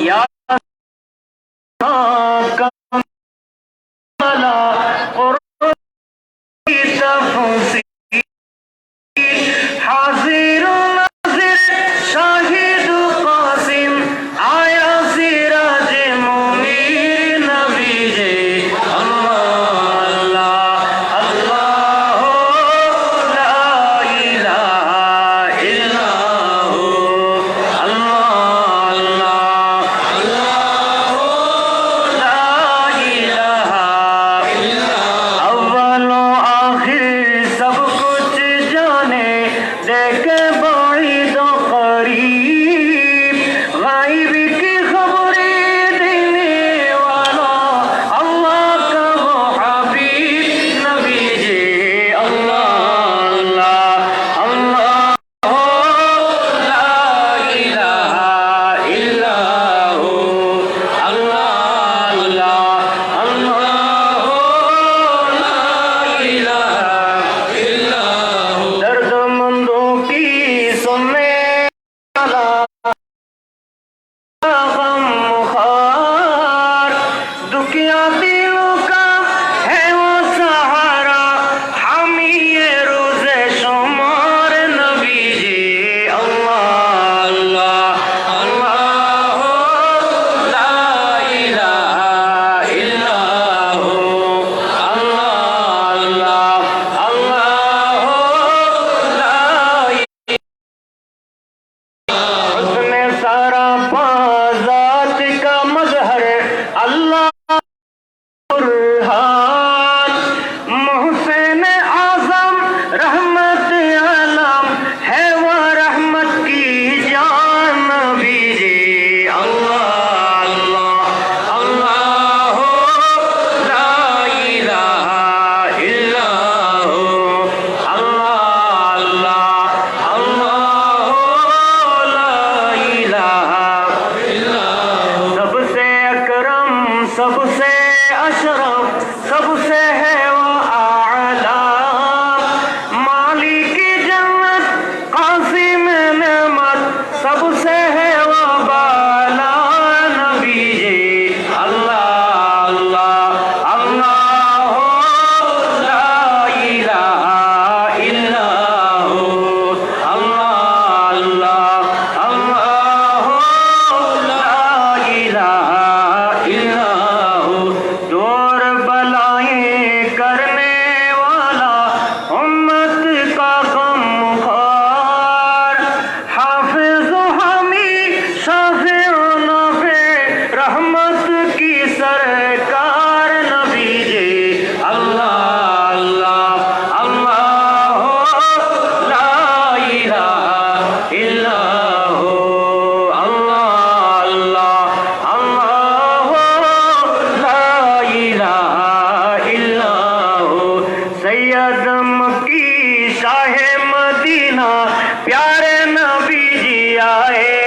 Ja. है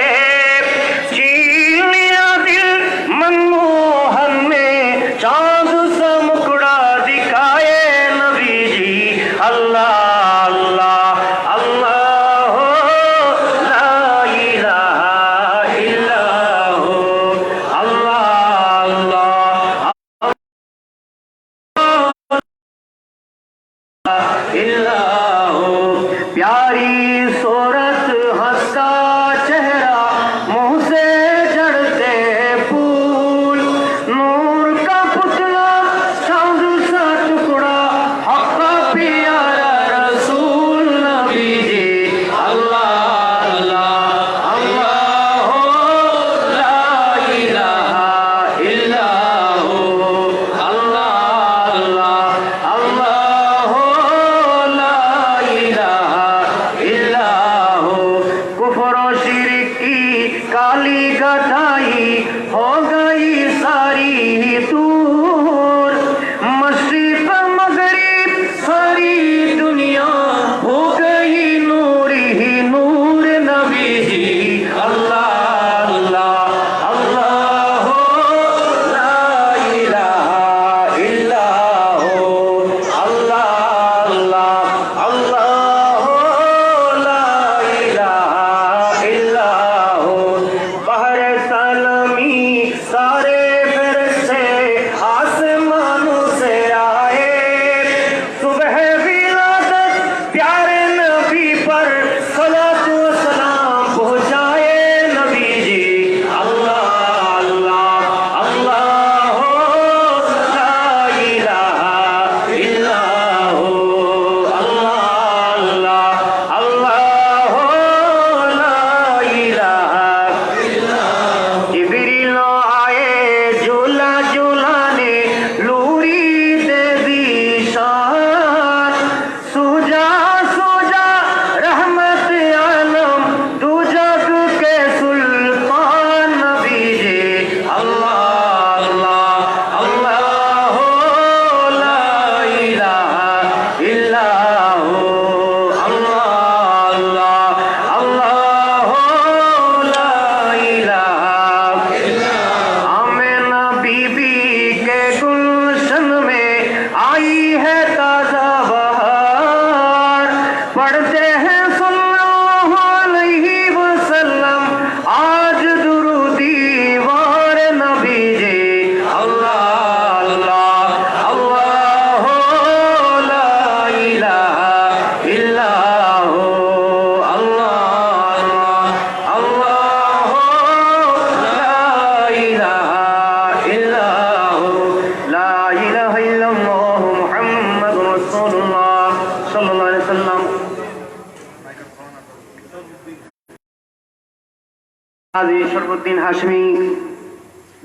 হাশমি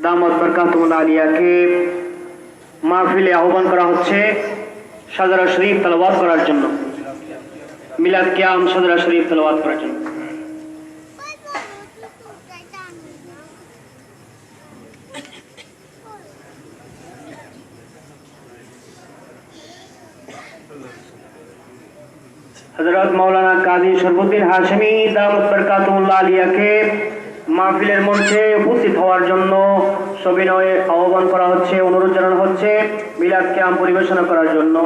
দামদ বরকাতুল আলিয়াকে মাহফিলে আহ্বান করা হচ্ছে সাজারা শরীফ তালাবাদ করার জন্য। মিলাদ কিয়াম সাজারা শরীফ তালাবাদ করার জন্য। হজরত মৌলানা কাজী শরফুদ্দিন হাশমি দামদ বরকাতুল্লাহ আলিয়াকে মাহফিলের মঞ্চে উপস্থিত হওয়ার জন্য সবিনয়ে আহ্বান করা হচ্ছে অনুরোধ জানানো হচ্ছে মিলাদ ক্যাম্প পরিবেশনা করার জন্য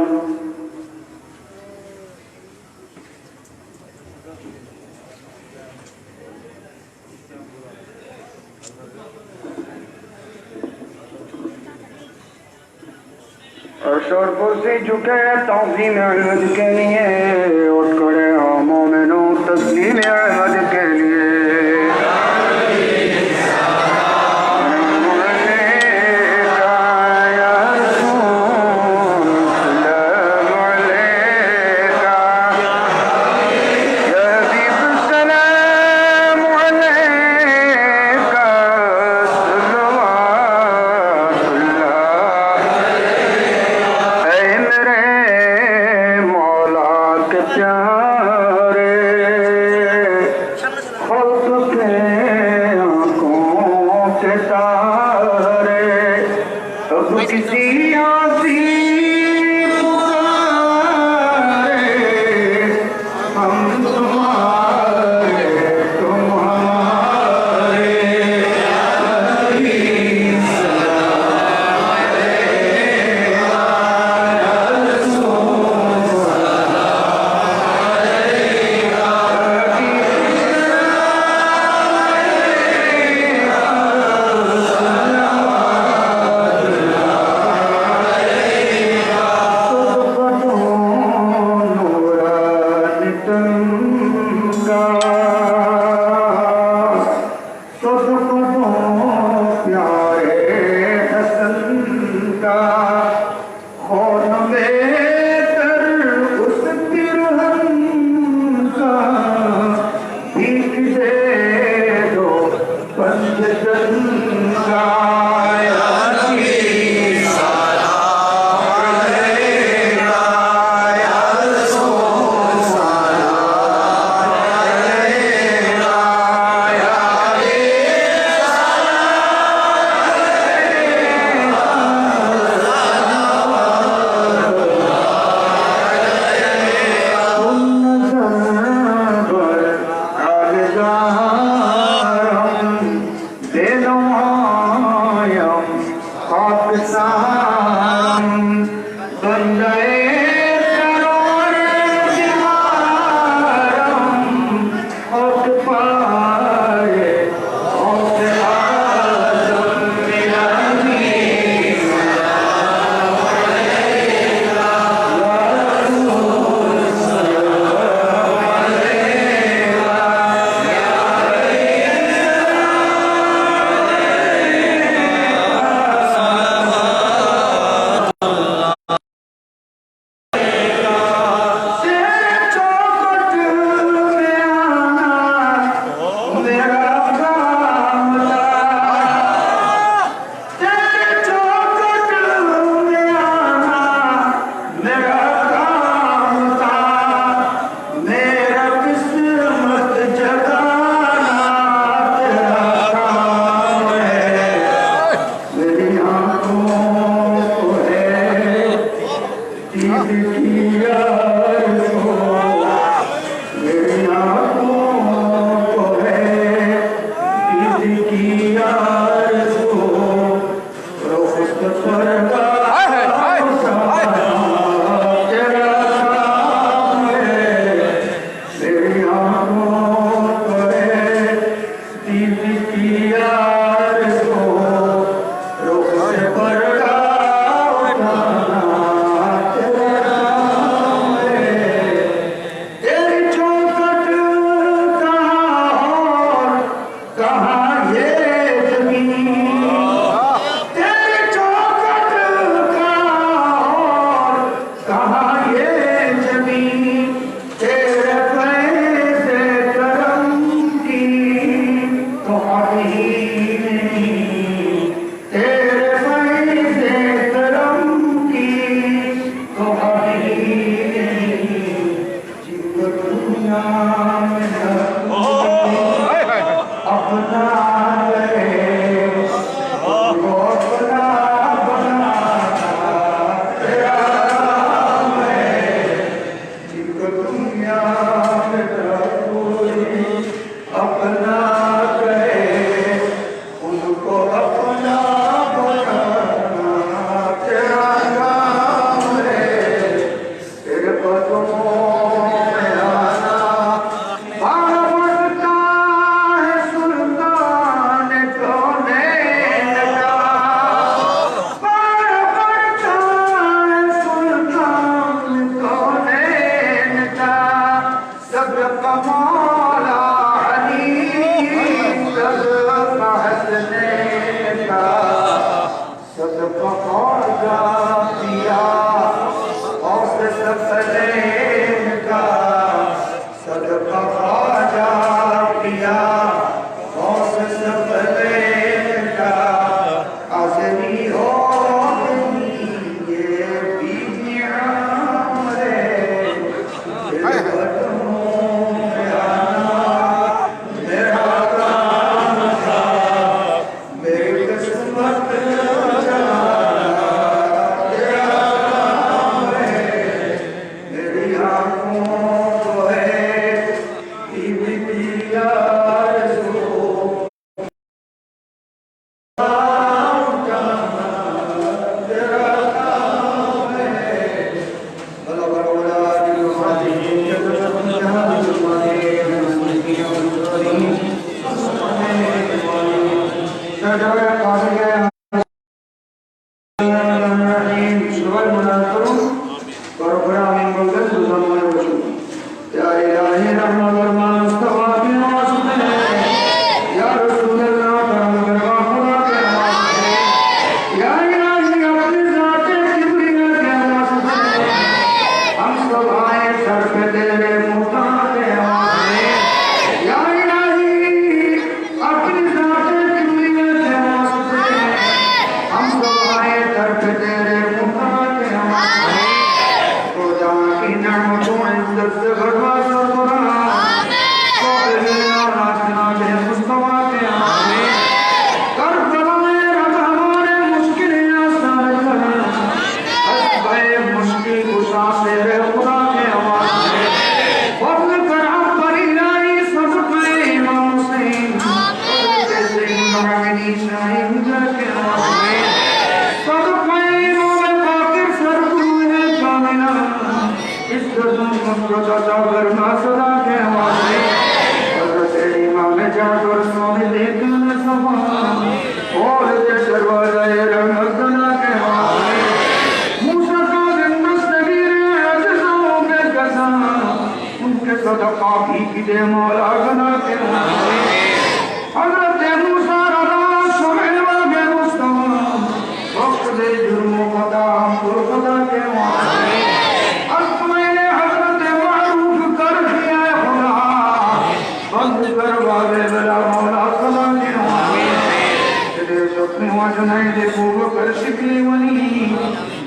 अशर कुर्सी झुके तौसीम अहमद के लिए उठ खड़े हो मोमिनो तस्लीम अहमद के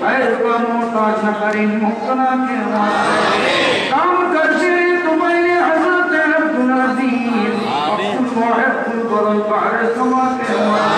غير متشكر مقنع كم كرشي تمين حضرت عبد العزيز وكل محب القرآن بعد سماك الله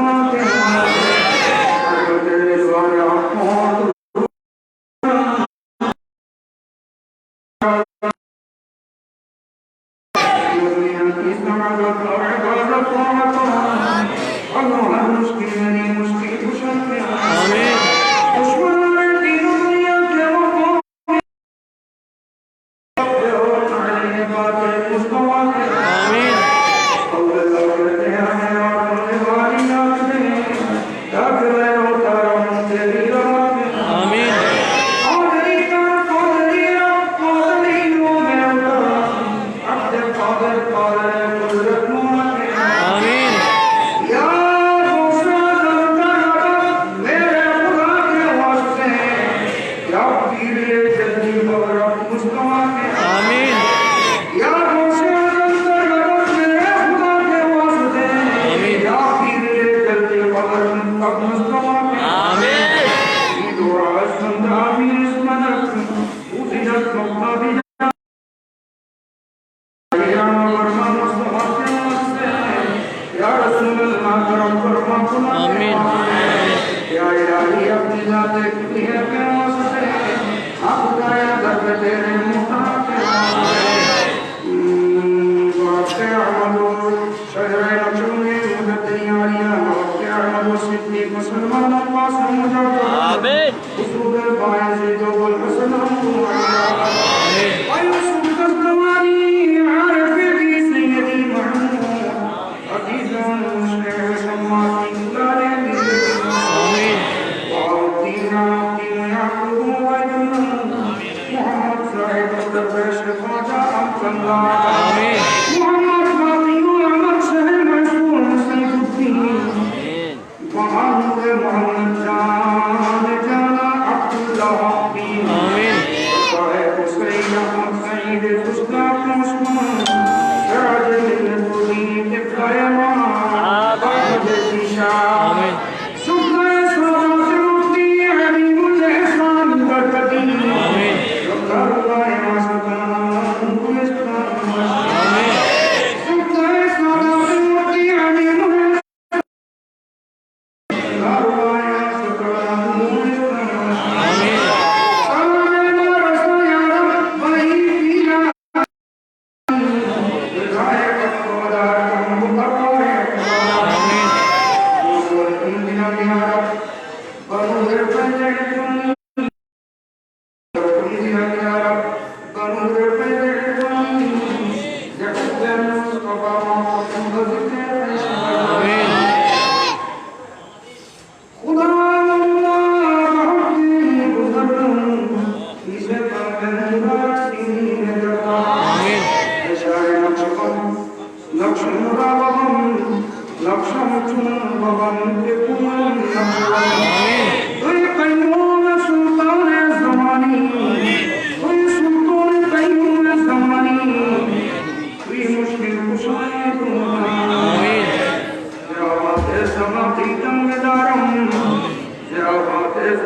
তোমাকে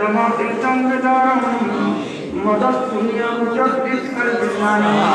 لنا بيتا بدارهم مدد دنيا مجدد قلبنا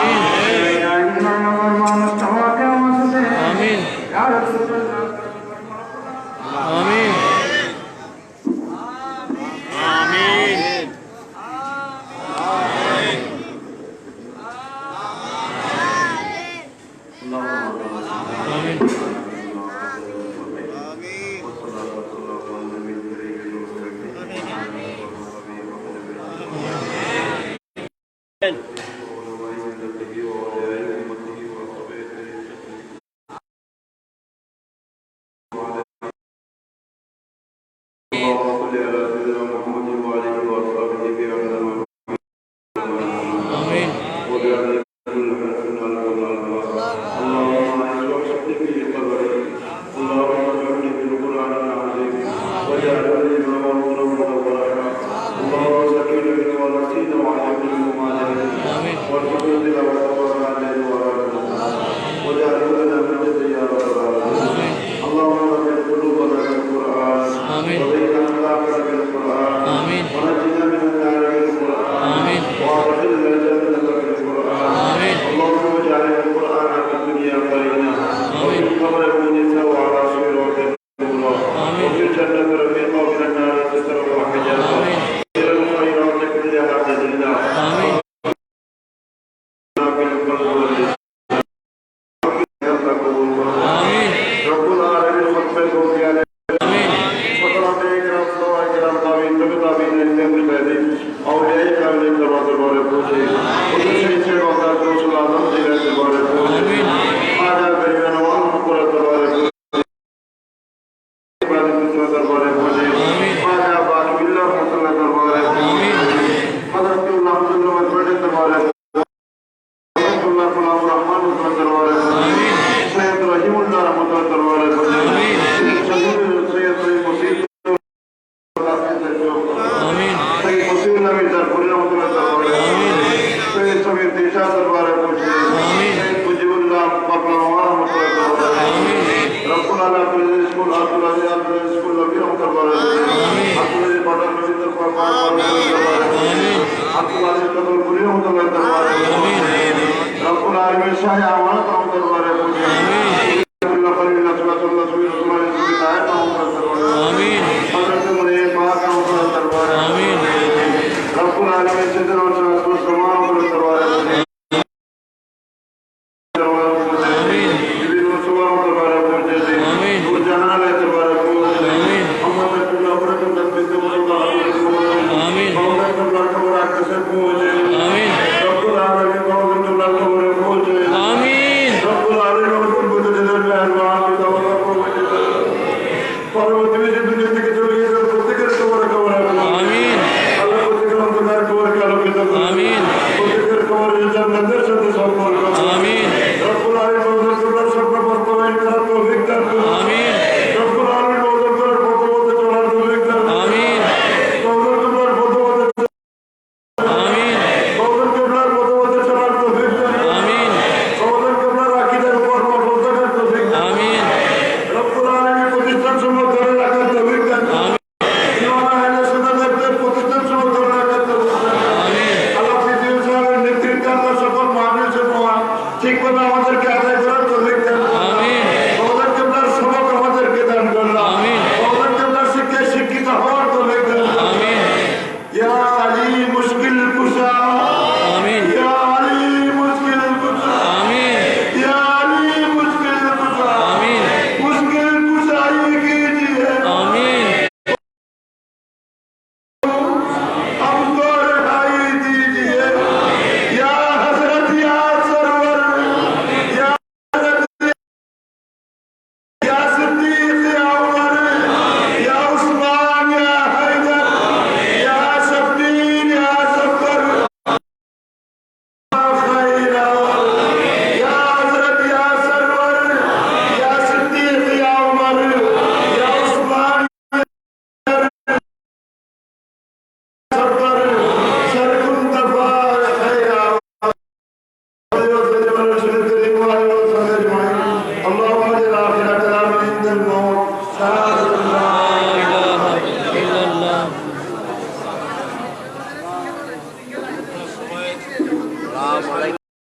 হবে